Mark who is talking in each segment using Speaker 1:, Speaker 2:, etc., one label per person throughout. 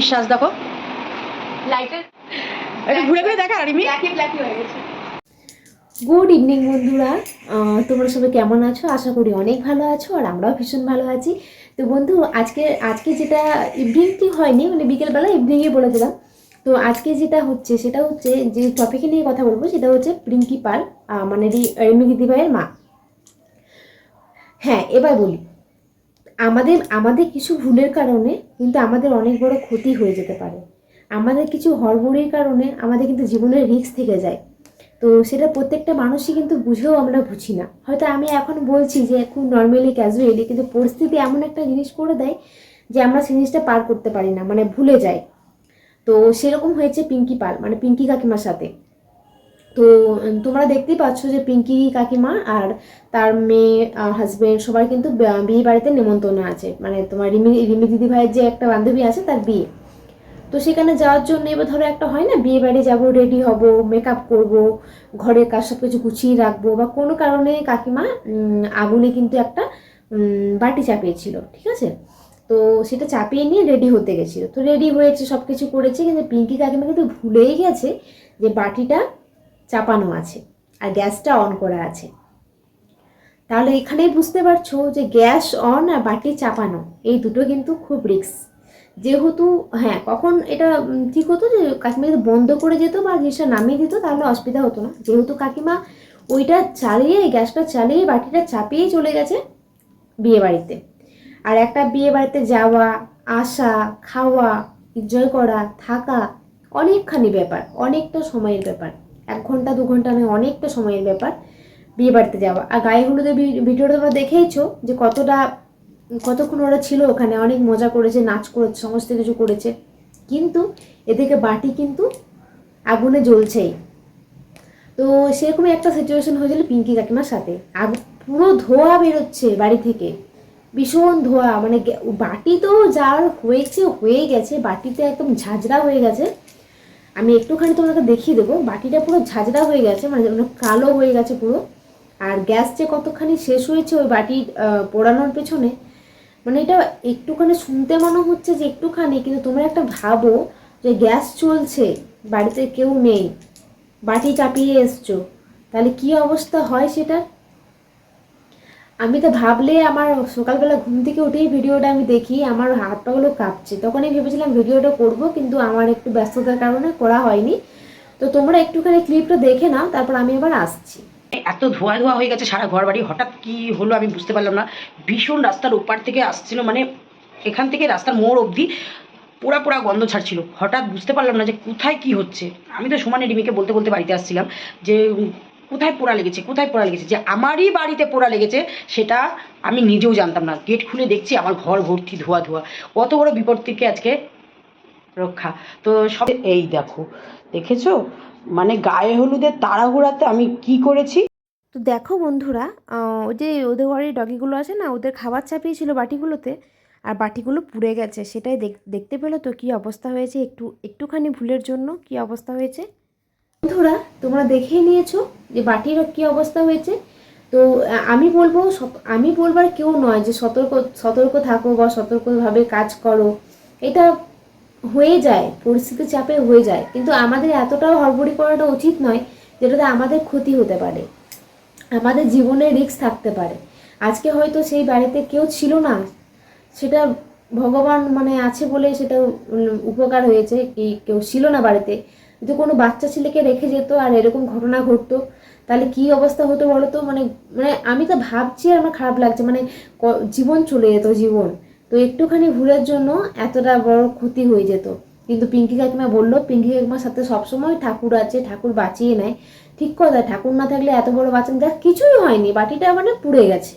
Speaker 1: বিশ্বাস দেখো
Speaker 2: লাইটের
Speaker 1: একটু ঘুরে ঘুরে দেখা
Speaker 2: হয়ে গেছে।
Speaker 3: গুড ইভিনিং বন্ধুরা। তোমরা সবাই কেমন আছো? আশা করি অনেক ভালো আছো আর আমরাও ভীষণ ভালো আছি। তো বন্ধু আজকে আজকে যেটা ইভিনিং কি হয়নি মানে বিকেলবেলা ইভিনিংয়ে বলে দিলাম তো আজকে যেটা হচ্ছে সেটা হচ্ছে যে টপিকে নিয়ে কথা বলব সেটা হচ্ছে প্রিঙ্কি পাল মানে রি- রিমি দিদিভাইয়ের মা। হ্যাঁ এবার বলি। আমাদের আমাদের কিছু ভুলের কারণে কিন্তু আমাদের অনেক বড় ক্ষতি হয়ে যেতে পারে। আমাদের কিছু হড়বড়ির কারণে আমাদের কিন্তু জীবনের রিস্ক থেকে যায়। তো সেটা প্রত্যেকটা মানুষই কিন্তু বুঝেও আমরা বুঝি না। হয়তো আমি এখন বলছি যে, খুব নর্মালি ক্যাজুয়ালি কিন্তু পরিস্থিতি এমন একটা জিনিস করে দেয় যে, আমরা সেই জিনিসটা পার করতে পারি না মানে ভুলে যাই। তো সেরকম হয়েছে পিঙ্কি পাল মানে পিঙ্কি কাকিমার সাথে। তো তোমরা দেখতেই পাচ্ছ যে পিঙ্কি কাকিমা আর তার মেয়ে হাজবেন্ড সবার কিন্তু বিয়ে বাড়িতে নেমন্তন্ন আছে। মানে তোমার রিমি রিমি দিদি ভাইয়ের যে একটা বান্ধবী আছে তার বিয়ে। তো সেখানে যাওয়ার জন্য এবার ধরো একটা হয় না, বিয়ে বাড়ি যাব রেডি হব মেকআপ করব ঘরের কাজ সব কিছু গুছিয়ে রাখব বা কোনো কারণে কাকিমা আগুনে কিন্তু একটা বাটি চাপিয়েছিল, ঠিক আছে? তো সেটা চাপিয়ে নিয়ে রেডি হতে গেছিল। তো রেডি হয়েছে সব কিছু করেছে, কিন্তু পিঙ্কি কাকিমা কিন্তু ভুলেই গেছে যে বাটিটা চাপানো আছে আর গ্যাসটা অন করা আছে। তাহলে এখানেই বুঝতে পারছ যে গ্যাস অন আর বাটি চাপানো, এই দুটো কিন্তু খুব রিস্ক। যেহেতু হ্যাঁ কখন এটা ঠিক হতো যে কাকিমা যদি বন্ধ করে যেত বা জিনিসটা নামিয়ে দিত, তাহলে অসুবিধা হতো না। যেহেতু কাকিমা ওইটা চালিয়ে, গ্যাসটা চালিয়ে বাটিটা চাপিয়ে চলে গেছে বিয়ে বাড়িতে আর একটা বিয়ে বাড়িতে যাওয়া, আসা, খাওয়া এনজয় করা, থাকা, অনেকখানি ব্যাপার, অনেকটা সময়ের ব্যাপার। এক ঘণ্টা, দু ঘণ্টা নয়, অনেকটা সময়ের ব্যাপার বিয়ে বাড়িতে যাওয়া। আর গায়ে হলুদের ভিডিওটা তোমরা দেখেইছো যে কতটা, কতক্ষণ ওরা ছিল ওখানে, অনেক মজা করেছে, নাচ করেছে, সমস্ত কিছু করেছে। কিন্তু এদিকে বাটি কিন্তু আগুনে জ্বলছেই। তো সেরকমই একটা সিচুয়েশন হয়েছিল পিঙ্কি কাকিমার সাথে। আগ পুরো ধোয়া বেরোচ্ছে বাড়ি থেকে। ভীষণ ধোয়া মানে বাটি তো যার হয়েছে, হয়ে গেছে, বাটিতে একদম ঝাঁঝরা হয়ে গেছে। আমি একটুখানি তোমাকে দেখিয়ে দেবো। বাটিটা পুরো ঝাঁঝরা হয়ে গেছে মানে কালো হয়ে গেছে পুরো। আর গ্যাস যে কতখানি শেষ হয়েছে ওই বাটি পোড়ানোর পেছনে মানে এটা একটুখানি শুনতে মনে হচ্ছে যে একটুখানি, কিন্তু তোমরা একটা ভাবো যে গ্যাস চলছে, বাড়িতে কেউ নেই, বাটি চাপিয়ে এসছো। তাহলে কি অবস্থা হয় সেটার? আমি তো ভাবলে আমার সকালবেলা ঘুম থেকে উঠেই ভিডিওটা আমি দেখি, আমার হাত পাগুলো কাঁপছে। তখনই ভেবেছিলাম ভিডিওটা করব, কিন্তু আমার একটু ব্যস্ততার কারণে করা হয়নি। তো তোমরা একটুখানি ক্লিপটা দেখে নাও, তারপর আমি আবার আসছি।
Speaker 1: এত ধোয়া ধোয়া হয়ে গেছে সারা ঘর বাড়ি হঠাৎ কি হলো আমি বুঝতে পারলাম না। ভীষণ রাস্তার ওপার থেকে আসছিল মানে এখান থেকে রাস্তার মোড় অবধি পোড়া পোড়া গন্ধ ছাড়ছিল। হঠাৎ বুঝতে পারলাম না যে কোথায় কি হচ্ছে। আমি তো সমানে রিমিকে বলতে বলতে বাড়িতে আসছিলাম যে কোথায় পোড়া লেগেছে, কোথায় পোড়া লেগেছে? যে আমারই বাড়িতে পোড়া লেগেছে, সেটা আমি নিজেও জানতাম না। গেট খুলে দেখছি আমার ঘর ভর্তি ধোয়া ধোয়া। কত বড় বিপদ থেকে আজকে রক্ষা। তো সব এই দেখো, দেখেছ? মানে গায়ে হলুদের তাড়াহুড়াতে আমি কি করেছি?
Speaker 3: তো দেখো বন্ধুরা ওই যে ওদের ঘরের ডগিগুলো আছে না, ওদের খাবার চাপিয়েছিল বাটিগুলোতে, আর বাটিগুলো পুড়ে গেছে। সেটাই দেখ- দেখতে পেল তো কী অবস্থা হয়েছে, একটু, একটুখানি ভুলের জন্য কি অবস্থা হয়েছে। বন্ধুরা, তোমরা দেখেই নিয়েছো যে বাটির কী অবস্থা হয়েছে? তো আমি বলব আমি বলবার কেউ নয় যে সতর্ক সতর্ক থাকো বা সতর্কভাবে কাজ করো। এটা হয়ে যায়, পরিস্থিতি চাপে হয়ে যায়। কিন্তু আমাদের এতটাও হড়বড়ি করাটা উচিত নয় যেটাতে আমাদের ক্ষতি হতে পারে। আমাদের জীবনে রিস্ক থাকতে পারে। আজকে হয়তো সেই বাড়িতে কেউ ছিল না, সেটা ভগবান মানে আছে বলে সেটা উপকার হয়েছে। কি, কেউ ছিল না বাড়িতে যদি কোনো বাচ্চা ছেলেকে রেখে যেত আর এরকম ঘটনা ঘটতো, তাহলে কি অবস্থা হতো বলো তো? মানে মানে আমি তো ভাবছি আর আমার খারাপ লাগছে। মানে জীবন চলে যেত, জীবন। তো একটুখানি ভুলের জন্য এতটা বড় ক্ষতি হয়ে যেত। কিন্তু পিঙ্কি কাকিমা বলল, পিঙ্কি কাকিমার সাথে সবসময় ঠাকুর আছে, ঠাকুর বাঁচিয়ে নেয়। ঠিক কথা, ঠাকুর না থাকলে এত বড় বাঁচান দেখ, কিছুই হয়নি। বাটিটা মানে পুড়ে গেছে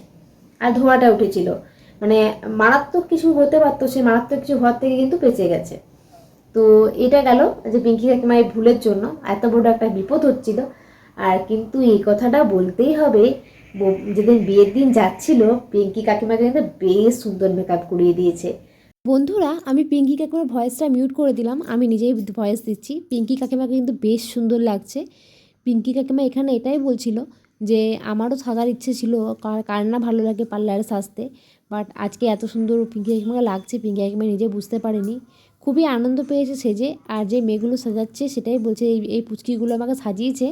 Speaker 3: আর ধোঁয়াটা উঠেছিল। মানে মারাত্মক কিছু হতে পারতো, সে মারাত্মক কিছু হওয়ার থেকে কিন্তু বেঁচে গেছে। তো এটা গেল যে পিঙ্কি কাকিমা এই ভুলের জন্য এত বড় একটা বিপদ হচ্ছিল। আর কিন্তু এই কথাটা বলতেই হবে যেদিন বিয়ের দিন যাচ্ছিল, পিঙ্কি কাকিমাকে কিন্তু বেশ সুন্দর মেকআপ করিয়ে দিয়েছে। বন্ধুরা, আমি পিঙ্কি কাকিমার ভয়েসটা মিউট করে দিলাম। আমি নিজেই ভয়েস দিচ্ছি। পিঙ্কি কাকিমাকে কিন্তু বেশ সুন্দর লাগছে। পিঙ্কি কাকিমা এখানে এটাই বলছিল যে, আমারও সাজার ইচ্ছে ছিল কার না ভালো লাগে পার্লারে সাজতে। বাট আজকে এত সুন্দর পিঙ্কি কাকিমাকে লাগছে, পিঙ্কি কাকিমা নিজে বুঝতে পারেনি। খুবই আনন্দ পেয়েছে সেজে আর যে মেয়েগুলো সাজাচ্ছে সেটাই বলছে এই এই পুচকিগুলো আমাকে সাজিয়েছে।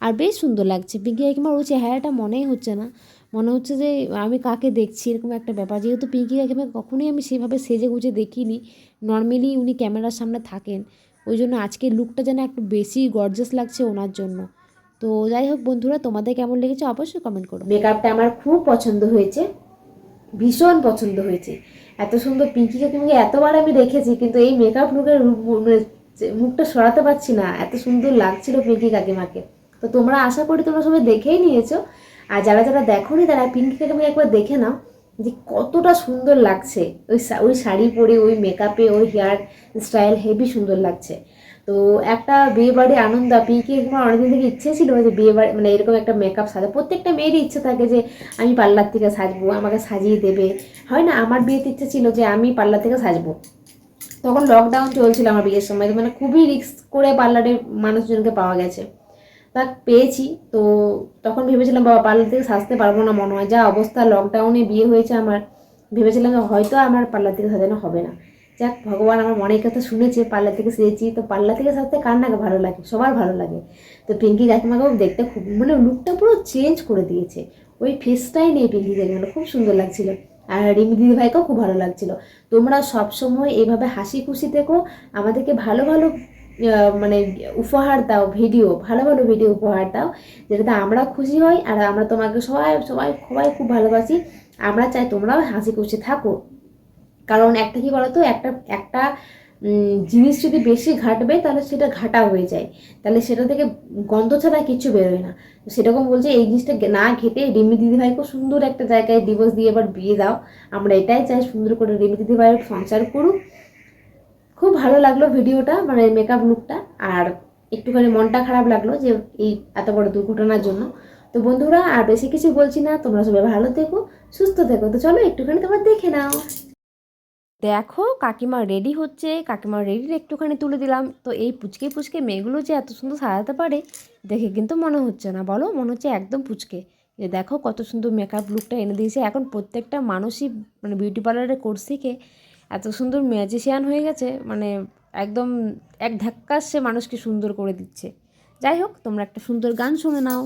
Speaker 3: আর বেশ সুন্দর লাগছে। পিঙ্কি কাকিমার ওই চেহারাটা মনেই হচ্ছে না। মনে হচ্ছে যে আমি কাকে দেখছি এরকম একটা ব্যাপার। যেহেতু পিঙ্কি কাকিমাকে কখনোই আমি সেভাবে সেজে গুজে দেখিনি। নর্মালি উনি ক্যামেরার সামনে থাকেন। ওই জন্য আজকের লুকটা যেন একটু বেশি গর্জাস লাগছে ওনার জন্য। তো যাই হোক বন্ধুরা, তোমাদের কেমন লেগেছে অবশ্যই কমেন্ট করো। মেকআপটা আমার খুব পছন্দ হয়েছে। ভীষণ পছন্দ হয়েছে। এত সুন্দর পিঙ্কি কাকিমাকে এতবার আমি দেখেছি, কিন্তু এই মেকআপ লুকের মুখটা সরাতে পারছি না, এত সুন্দর লাগছিল পিঙ্কি কাকিমাকে। তো তোমরা আশা করি তোমরা সবাই দেখেই নিয়েছো। আর যারা যারা দেখোনি তারা পিঙ্কি কাকিমাকে একবার দেখে নাও যে কতটা সুন্দর লাগছে। ওই ওই শাড়ি পরে, ওই মেকআপে ওই হেয়ার স্টাইল হেভি সুন্দর লাগছে। তো একটা বিয়ে বাড়ি আনন্দ পিঙ্কি কাকিমার অনেকদিন থেকে ইচ্ছে ছিল যে বিয়ে বাড়ি মানে এরকম একটা মেকআপ সাজা প্রত্যেকটা মেয়েরই ইচ্ছে থাকে যে আমি পার্লার থেকে সাজবো, আমাকে সাজিয়ে দেবে। হয় না? আমার বিয়েতে ইচ্ছে ছিল যে আমি পার্লার থেকে সাজবো। তখন লকডাউন চলছিল আমার বিয়ের সময় মানে খুবই রিস্ক করে পার্লারে মানুষজনকে পাওয়া গেছে। তা পেয়েছি, তো তখন ভেবেছিলাম, বাবা, পার্লার থেকে সাজতে পারব না, মনে হয় যা অবস্থা লকডাউনে বিয়ে হয়েছে আমার। ভেবেছিলাম যে হয়তো আমার পার্লার থেকে সাজানো হবে না। যাক, ভগবান আমার মনের কথা শুনেছে পার্লার থেকে সেজেছি তো পার্লার থেকে কার না ভালো লাগে? সবার ভালো লাগে। তো পিঙ্কি কাকিমাকেও দেখতে খুব মানে লুকটা পুরো চেঞ্জ করে দিয়েছে। ওই ফেসটাই নেই পিঙ্কি কাকিমাটা খুব সুন্দর লাগছিল। আর রিমি দিদি ভাইকেও খুব ভালো লাগছিল। তোমরা সবসময় এইভাবে হাসি খুশি থেকো, আমাদেরকে ভালো ভালো মানে উপহার দাও ভিডিও ভালো ভালো ভিডিও উপহার দাও, যেটাতে আমরা খুশি হই, আর আমরা তোমাকে সবাই সবাই সবাই খুব ভালোবাসি। আমরা চাই তোমরাও হাসি খুশি থাকো। কারণ একটা কি বলতো? একটা একটা জিনিস যদি বেশি ঘাটবে, তাহলে সেটা ঘাটা হয়ে যায়। তাহলে সেটা থেকে গন্ধ ছাড়া কিছু বেরোয় না। সেরকম বলছে, এই জিনিসটা না ঘেটে রিমি দিদিভাইকেও সুন্দর একটা জায়গায় ডিভোর্স দিয়ে এবার বিয়ে দাও। আমরা এটাই চাই, সুন্দর করে রিমি দিদিভাই সংসার করুক। খুব ভালো লাগল ভিডিওটা মানে মেকআপ লুকটা আর একটুখানি মনটা খারাপ লাগল যে এই এত বড় দুর্ঘটনার জন্য। তো বন্ধুরা, আর বেশি কিছু বলছি না, তোমরা সবাই ভালো থেকো, সুস্থ থেকো। তো চলো, একটুখানি তোমরা দেখে নাও। দেখো কাকিমা রেডি হচ্ছে, কাকিমা রেডির একটুখানি তুলে দিলাম। তো এই পুচকে পুচকে মেয়েগুলো যে এত সুন্দর সাজাতে পারে, দেখে কিন্তু মনে হচ্ছে না। বলো, মনে হচ্ছে একদম পুচকে। যে দেখো কত সুন্দর মেকআপ লুকটা এনে দিয়েছে। এখন প্রত্যেকটা মানুষই মানে বিউটি পার্লারে কোর্স শিখে এত সুন্দর ম্যাজিশিয়ান হয়ে গেছে মানে একদম এক ধাক্কা সে মানুষকে সুন্দর করে দিচ্ছে। যাই হোক, তোমরা একটা সুন্দর গান শুনে নাও।